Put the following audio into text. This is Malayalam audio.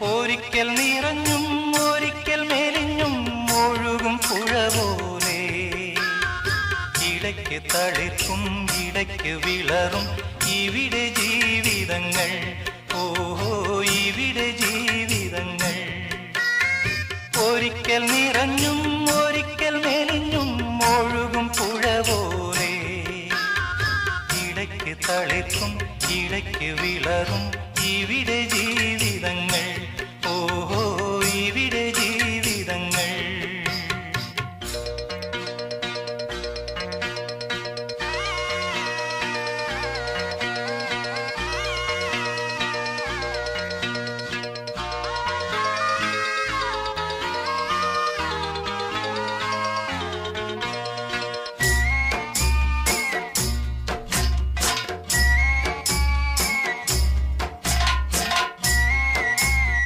ഒരിക്കൽ നിറഞ്ഞും ഒരിക്കൽ മെലിഞ്ഞും ഒഴുകും പുഴ പോലെ. ഇടയ്ക്ക് തളിർക്കും ഇടയ്ക്ക് വിളറും. ഇവിടെ ജീവിതങ്ങൾ ഓഹോ ഇവിടെ ജീവിതങ്ങൾ. ഒരിക്കൽ നിറഞ്ഞും ഒരിക്കൽ മെലിഞ്ഞും ഒഴുകും പുഴ പോലെ. ഇടയ്ക്ക് തളിർക്കും ഇടയ്ക്ക് വിളറും. ഇവിടെ